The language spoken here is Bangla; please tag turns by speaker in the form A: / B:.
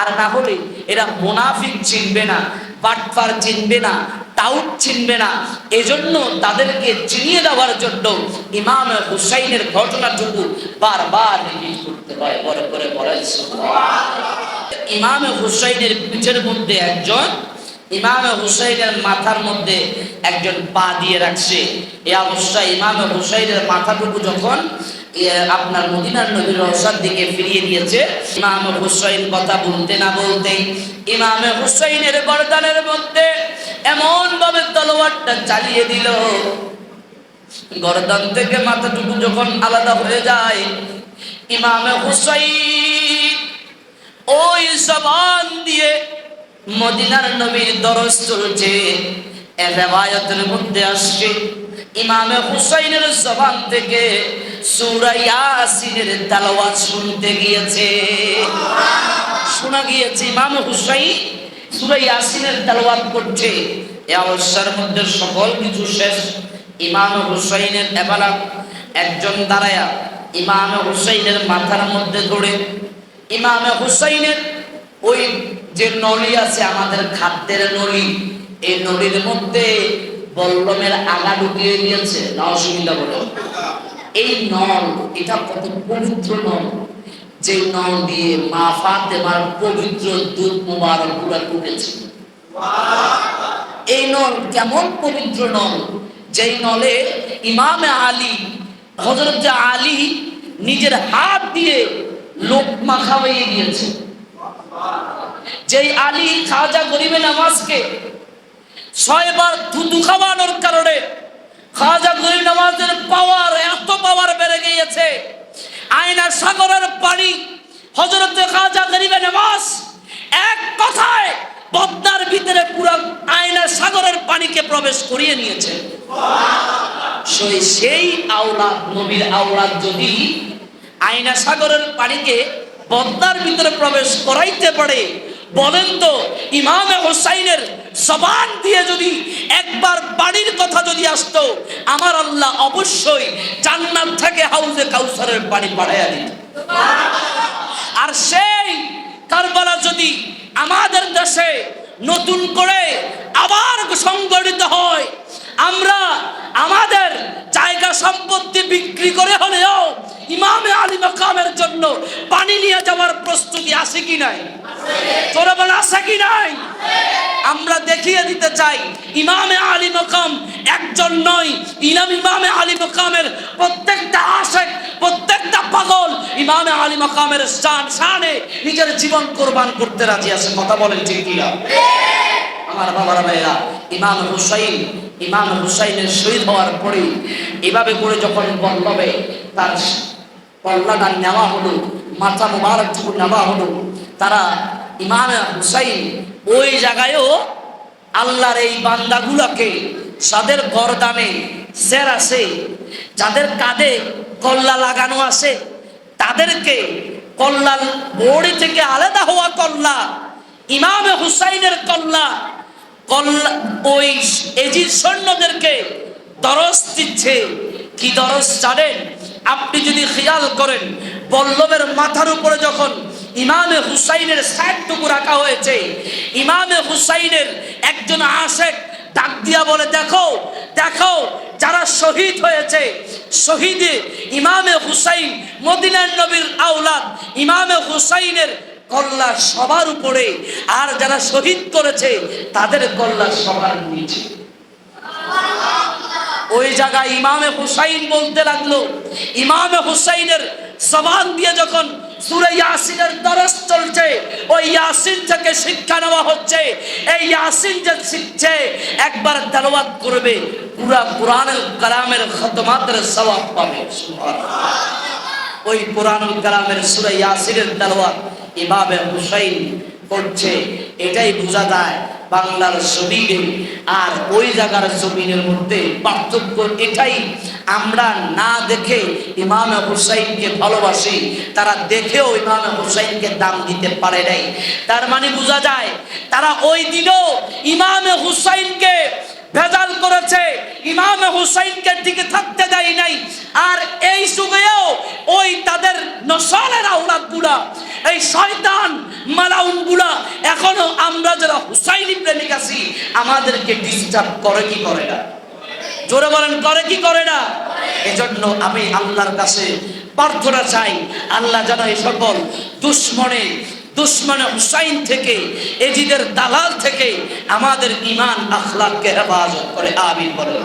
A: আর না হলে এরা মোনাফিক চিনবে না বাটফার চিনবে না টাউট চিনবে না। এজন্য তাদেরকে চিনিয়ে দেওয়ার জন্য ইমাম হুসাইনের ঘটনাটুকু বারবার রিপিট করতে হয়, বড় করে বলেন ইমাম হুসাইনের পিঠের মধ্যে একজন, ইমাম হুসাইনের মাথার মধ্যে একজন পা দিয়ে রাখছে। এ অবস্থায় ইমাম হুসাইনের মাথাটুকু যখন আপনার মদিনার নবীর রসার দিকে ফিরিয়ে দিয়েছে ইমাম হুসাইন কথা বলতে না বলতেই ইমাম হুসাইনের গর্দানের মধ্যে এমন ভাবে তলোয়ারটা চালিয়ে দিল। গরদান থেকে মাথাটুকু যখন আলাদা হয়ে যায়, ইমাম হুসাইন ওই জবান দিয়ে মদিনার নবীর দরস চলছে। এ রেওয়ায়তের মধ্যে আসছে। ইমামে হুসাইনের জবান থেকে সূরা ইয়াসিনের তেলাওয়াত শুনতে গিয়েছে। শোনা গিয়েছে, ইমাম হুসাইন সূরা ইয়াসিনের তেলাওয়াত করছে। এ অবস্থার মধ্যে সকল কিছু শেষ। ইমাম হুসাইনের এবারা একজন দাঁড়ায়া ইমাম হুসাইনের মাথার মধ্যে ধরে। ইমামে হুসাইনের ওই যে নলি আছে, আমাদের খাদ্যের নলি, এই নলির মধ্যে বল্লমের আগা ঢুকিয়ে দিয়েছে। না, অসুবিধা বলে। এই নল, এটা কত পবিত্র নল। যে নল দিয়ে মা ফাতেমার পবিত্র দুধ মুবারক ঢুকেছে এই নল কেমন পবিত্র নল? যেই নলে ইমামে আলী হজরত আলী নিজের হাত দিয়ে লোক লোকমা খাওয়াইয়ে দিয়েছে যেই আলী খাজা গরিবে নামাজকে ছয়বার থুতু খাওয়ানোর কারণে বেড়ে গিয়েছে আয়না সাগরের পানি হজরত খাজা গরিবে নামাজ, এক কথায় পদ্মার ভিতরে পুরো আয়না সাগরের পানিকে প্রবেশ করিয়ে নিয়েছে। সেই আওলাদ, নবীর আওলাদ যদি আয়না সাগরের পানিকে পদ্মার ভিতরে প্রবেশ করাইতে পারে, বলেন তো ইমামে হোসাইনের জবান দিয়ে যদি একবার বাড়ির কথা যদি আসতো আমার আল্লাহ অবশ্যই জান্নাত থেকে হাউজে কাউসারের পানি বাড়াইয়া দিত। আর সেই কারবালা যদি আমাদের দেশে নতুন করে আবার সংগঠিত হয়, আমরা আমাদের জায়গা সম্পত্তি বিক্রি করে হলেও ইমামে আলী মাকামের জন্য পানি নিয়ে যাওয়ার প্রস্তুতি আছে কি নাই? তোরা বলে আছে কি নাই? আমরা দেখিয়ে দিতে চাই, ইমামে আলী মকাম একজন নয় ইনাম ইমামে আলী মকামের প্রত্যেকটা আশেক, প্রত্যেকটা পাগল ইমামে আলী মকামের শান শানে নিজের জীবন কোরবান করতে রাজি আছে। কথা বলেন ঠিক কিনা? আমার বাবারা ভাইয়া ইমাম হুসাইন ইমাম হুসাইনের শহীদ হওয়ার পরে এভাবে করে যখন বলবে তার কল্যাণা নেওয়া হলো মাথা মুবারক যখন নেওয়া হলো, তারা ইমাম হুসাইন ওই জায়গায়ও আল্লাহর এই বান্দাগুলোকে, যাদের গরদানে সের আছে, যাদের কাঁধে কল্লা লাগানো আছে, তাদেরকে কল্লা বড়ি থেকে আলাদা হওয়া কল্লা, ইমামে হুসাইনের কল্লা কল্লা, ওই এজির সৈন্যদেরকে দরস দিচ্ছে। কি দরস জানেন? আপনি যদি খেয়াল করেন বল্লভের মাথার উপরে যখন ইমামে হুসাইনের সাইডটুকু রাখা হয়েছে। ইমামে হুসাইনের একজন আশেক ডাক দিয়া বলে, দেখো দেখো যারা শহীদ হয়েছে, শহীদে ইমামে হুসাইন, মদিনার নবীর আওলাদ, ইমামে হুসাইনের কল্লা সবার উপরে, আর যারা শহীদ করেছে, তাদের কল্লা সবার নিচে। ওই জায়গায় ইমামে হুসাইন বলতে লাগল, ইমামে হুসাইনের জবান দিয়ে যখন সুরে ইয়াসিনের দরস চলছে। ওই ইয়াসিন থেকে শিক্ষা নেওয়া হচ্ছে। এই ইয়াসিন যে শিখছে, একবার তেলাওয়াত করবে, পুরা কোরআনের কালামের খতমাতের সওয়াব পাবে। ওই কোরআনুল কালামের সুরে ইয়াসিনের তেলাওয়াত ইমামে হুসাইন করছে। এটাই বোঝা যায় বাংলার জমিনে আর ওই জায়গার জমিনের মধ্যে পার্থক্য এটাই। আমরা না দেখে ইমামে হুসাইনকে ভালোবাসি, তারা দেখেও ইমামে হুসাইনকে দাম দিতে পারে নাই। তার মানে বোঝা যায় তারা ওই দিনও ইমামে হুসাইনকে ভেজাল করেছে, ইমাম হুসাইনকে টিকে থাকতে দেয় নাই। আর এই যুগেও ওই তাদের নসলের শয়তান মালাউনগুলা এখনও আমরা যারা হুসাইনি প্রেমিক আছি, আমাদেরকে ডিস্টার্ব করে কি করে না? জোরে বলেন, করে কি করে না? এজন্য আমি আল্লাহর কাছে প্রার্থনা চাই, আল্লাহ যেন এই সকল দুশ্মনে দুশ্মনে হুসাইন থেকে, এজিদের দালাল থেকে আমাদের ইমান আখলাককে হেফাজত করে, আমিন বলেন।